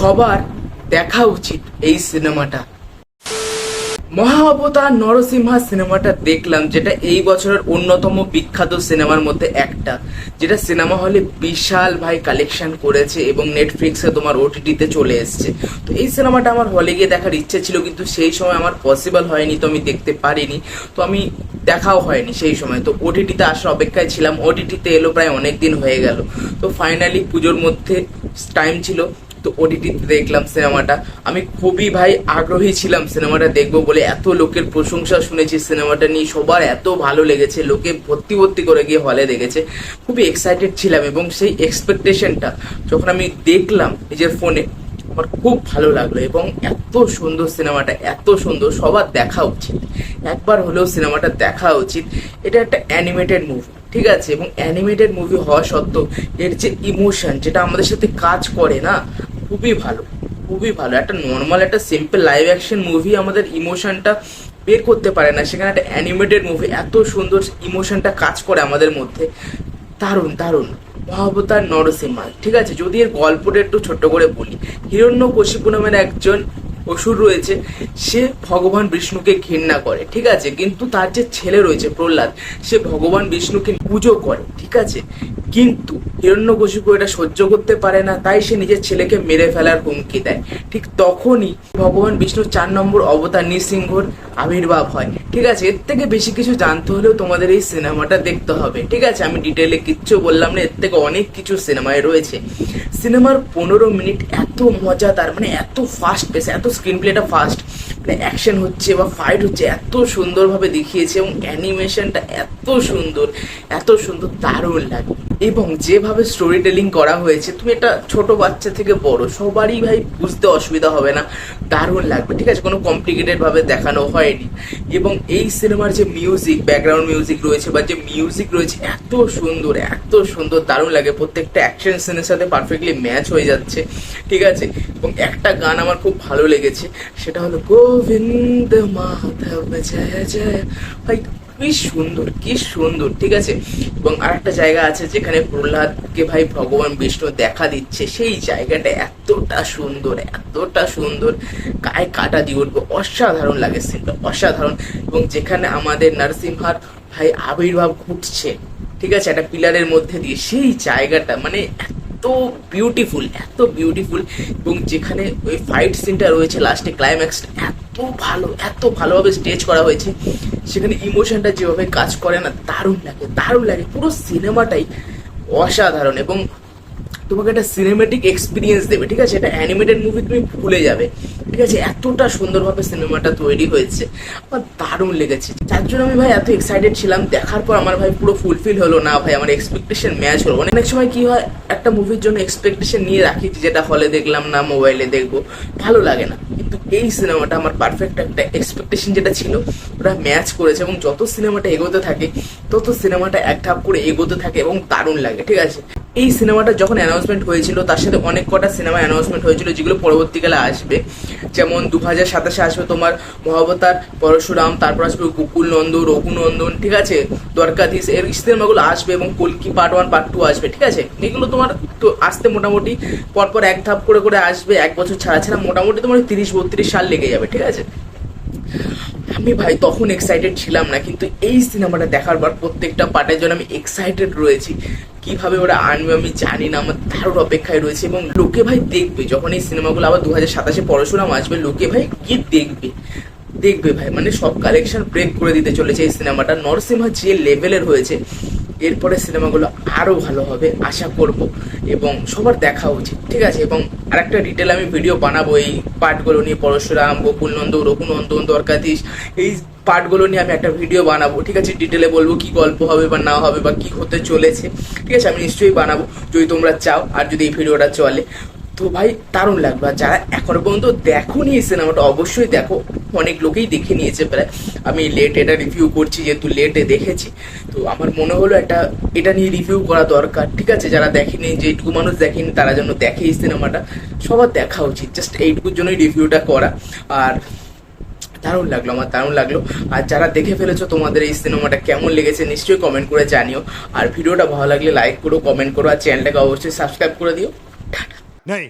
সবার দেখা উচিত এই সিনেমাটা। মহাবতার নরসিংহা সিনেমাটা দেখলাম, যেটা এই বছরের অন্যতম বিখ্যাত সিনেমার মধ্যে একটা, যেটা সিনেমা হলে বিশাল ভাই কালেকশন করেছে এবং নেটফ্লিক্সে তোমার ওটিটিতে চলে এসেছে। তো এই সিনেমাটা আমার হলে গিয়ে দেখার ইচ্ছে ছিল, কিন্তু সেই সময় আমার পসিবল হয়নি, তো আমি দেখতে পারিনি। তো আমি দেখাও হয়নি সেই সময়। তো ওটিটিতে আসার অপেক্ষায় ছিলাম। ওটিটিতে এলো প্রায় অনেক দিন হয়ে গেল। তো ফাইনালি পুজোর মধ্যে টাইম ছিল। তো ওটিটিতে দেখলাম সিনেমাটা। আমি খুবই ভাই আগ্রহী ছিলাম সিনেমাটা দেখব বলে এত লোকের প্রশংসা শুনেছি সিনেমাটা নিয়ে। সবার এত ভালো লেগেছে, লোকে ভর্তি ভর্তি করে গিয়ে হলে দেখেছে। খুবই এক্সাইটেড ছিলাম এবং সেই এক্সপেকটেশনটা যখন আমি দেখলাম নিজের ফোনে আমার খুব ভালো লাগল এবং এত সুন্দর সিনেমাটা, এত সুন্দর, সবার দেখা উচিত। একবার হলেও সিনেমাটা দেখা উচিত। এটা একটা অ্যানিমেটেড মুভি ঠিক আছে? এবং অ্যানিমেটেড মুভি হওয়া সত্ত্বেও এর যে ইমোশন যেটা আমাদের সাথে কাজ করে না খুবই ভালো খুবই ভালো। একটা নর্মাল একটা সিম্পল লাইভ অ্যাকশন মুভি আমাদের ইমোশনটা বের করতে পারে না। সেখানে একটা অ্যানিমেটেড মুভি এত সুন্দর ইমোশনটা কাজ করে আমাদের মধ্যে। দারুণ দারুণ। মহাবতার নরসিংহা, ঠিক আছে? যদি এর গল্পটা একটু ছোট্ট করে বলি হিরণ্য কশিপু নামের একজন অসুর রয়েছে, সে ভগবান বিষ্ণুকে ঘৃণা করে, ঠিক আছে? কিন্তু তার যে ছেলে রয়েছে প্রহ্লাদ, সে ভগবান বিষ্ণুকে পুজো করে, ঠিক আছে? কিন্তু হিরণ্যকশিপু এটা সহ্য করতে পারে না, তাই সে নিজের ছেলেকে মেরে ফেলার হুমকি দেয়। ঠিক তখনই ভগবান বিষ্ণুর চার নম্বর অবতার নৃসিংহর আবির্ভাব হয়। ঠিক আছে, এর থেকে বেশি কিছু জানতে হলেও তোমাদের এই সিনেমাটা দেখতে হবে। ঠিক আছে, আমি ডিটেলে কিচ্ছু বললাম না, এর থেকে অনেক কিছু সিনেমায় রয়েছে। সিনেমার পনেরো মিনিট এত মজাদার মানে এত ফাস্ট পেস এত স্ক্রিন প্লেটা ফাস্ট মানে অ্যাকশন হচ্ছে বা ফাইট হচ্ছে, এত সুন্দরভাবে দেখিয়েছে এবং অ্যানিমেশনটা এত সুন্দর এত সুন্দর, দারুণ লাগে। এবং যেভাবে স্টোরি টেলিং করা হয়েছে, তুমি এটা ছোট বাচ্চা থেকে বড়, সবারই ভাই বুঝতে অসুবিধা হবে না, দারুণ লাগবে, ঠিক আছে? কোনো কমপ্লিকেটেড ভাবে দেখানো হয়নি। এবং এই সিনেমার যে মিউজিক ব্যাকগ্রাউন্ড মিউজিক রয়েছে বা যে মিউজিক রয়েছে, এত সুন্দর এত সুন্দর, দারুণ লাগে। প্রত্যেকটা অ্যাকশন সিনের সাথে পারফেক্টলি ম্যাচ হয়ে যাচ্ছে, ঠিক আছে? এবং একটা গান আমার খুব ভালো লেগেছে, সেটা হলো, গোবিন্দ মাধব জয় জয়। ভাই কি সুন্দর কি সুন্দর, ঠিক আছে? এবং আরেকটা জায়গা আছে যেখানে প্রহ্লাদকে ভাই ভগবান বিষ্ণু দেখা দিচ্ছে। সেই জায়গাটা এতটা সুন্দর এতটা সুন্দর। গায়ে কাটা দিয়ে উঠবে। অসাধারণ লাগে সিনটা অসাধারণ। এবং যেখানে আমাদের নরসিংহার ভাই আবির্ভাব ঘটছে, ঠিক আছে? একটা পিলারের মধ্যে দিয়ে। সেই জায়গাটা মানে এত বিউটিফুল এত বিউটিফুল এবং যেখানে ওই ফাইট সিনটা রয়েছে লাস্টে ক্লাইম্যাক্সটা এত ভালো, এত ভালোভাবে স্টেজ করা হয়েছে। সেখানে ইমোশনটা যেভাবে কাজ করে না দারুণ লাগে দারুণ লাগে। পুরো সিনেমাটাই অসাধারণ এবং তোমাকে একটা সিনেমেটিক এক্সপিরিয়েন্স দেবে, ঠিক আছে? এটা অ্যানিমেটেড মুভি তুমি ভুলে যাবে, ঠিক আছে? এতটা সুন্দরভাবে সিনেমাটা তৈরি হয়েছে। আমার দারুণ লেগেছে। যার জন্য আমি ভাই এত এক্সাইটেড ছিলাম। দেখার পর আমার ভাই পুরো ফুলফিল হলো, না ভাই, আমার এক্সপেকটেশন ম্যাচ হলো। অনেক সময় কি হয়, একটা মুভির জন্য এক্সপেকটেশন নিয়ে রাখি, যেটা হলে দেখলাম না মোবাইলে দেখব, ভালো লাগে না। কিন্তু এই সিনেমাটা আমার পারফেক্ট একটা এক্সপেকটেশন যেটা ছিল, ওটা ম্যাচ করেছে এবং যত সিনেমাটা এগোতে থাকে, তত সিনেমাটা এক ধাপ করে এগোতে থাকে এবং দারুণ লাগে, ঠিক আছে? এই সিনেমাটা যখন অ্যানাউন্সমেন্ট হয়েছিল, তার সাথে অনেক কটা সিনেমা অ্যানাউন্সমেন্ট হয়েছিল যেগুলো পরবর্তীকালে আসবে। যেমন দু হাজার সাতাশে আসবে তোমার মহাবতার পরশুরাম, তারপর আসবে গোকুল নন্দন, রঘুনন্দন, ঠিক আছে? দ্বারকাধীশ, এর সিনেমাগুলো আসবে এবং কলকি পার্ট ওয়ান পার্ট টু আসবে, ঠিক আছে? এগুলো তোমার তো আসতে মোটামুটি পরপর এক ধাপ করে করে আসবে, এক বছর ছাড়া ছাড়া মোটামুটি তোমার তিরিশ, বত্রিশ সাল লেগে যাবে, ঠিক আছে? আমি ভাই তখন এক্সাইটেড ছিলাম না, কিন্তু এই সিনেমাটা দেখার পর প্রত্যেকটা পার্টের জন্য আমি এক্সাইটেড রয়েছি। কীভাবে ওরা আনবে আমি জানি না, আমার দারুণ অপেক্ষায় রয়েছে এবং লোকে ভাই দেখবে, যখন এই সিনেমাগুলো আবার দু হাজার সাতাশে পড়াশোনাম আসবে, লোকে ভাই কি দেখবে? দেখবে ভাই মানে সব কালেকশন ব্রেক করে দিতে চলেছে এই সিনেমাটা। নরসিংহা যে লেভেলের হয়েছে, এরপরে সিনেমাগুলো আরও ভালো হবে, আশা করব। এবং সবার দেখা উচিত, ঠিক আছে? এবং আরেকটা ডিটেল আমি ভিডিও বানাবো, এই পার্টগুলো নিয়ে পরশুরাম গোকুল নন্দ রঘুনন্দন, দ্বারকাধীশ, এই পার্টগুলো নিয়ে আমি একটা ভিডিও বানাবো, ঠিক আছে? ডিটেলে বলব কি গল্প হবে বা না হবে বা কি হতে চলেছে, ঠিক আছে? আমি নিশ্চয়ই বানাবো, যদি তোমরা চাও, আর যদি এই ভিডিওটা চলে। তো ভাই, দারুণ লাগবে আর যারা এখনও পর্যন্ত দেখোনি এই সিনেমাটা, অবশ্যই দেখো। অনেক লোকেই দেখে নিয়েছে প্রায়। আমি লেট এটা রিভিউ করছি, যেহেতু লেটে দেখেছি। তো আমার মনে হলো একটা, এটা নিয়ে রিভিউ করা দরকার, ঠিক আছে? যারা দেখেনি যেটুকু মানুষ দেখেনি, তারা যেন দেখে এই সিনেমাটা। সবার দেখা উচিত। জাস্ট এইটুকুর জন্যই রিভিউটা করা। আর দারুণ লাগল, আমার দারুণ লাগল। আর যারা দেখে ফেলেছো তোমাদের এই সিনেমাটা কেমন লেগেছে, নিশ্চয়ই কমেন্ট করে জানিও। আর ভিডিওটা ভালো লাগলে লাইক করো কমেন্ট করো, আর চ্যানেলটাকে অবশ্যই সাবস্ক্রাইব করে দিও। नहीं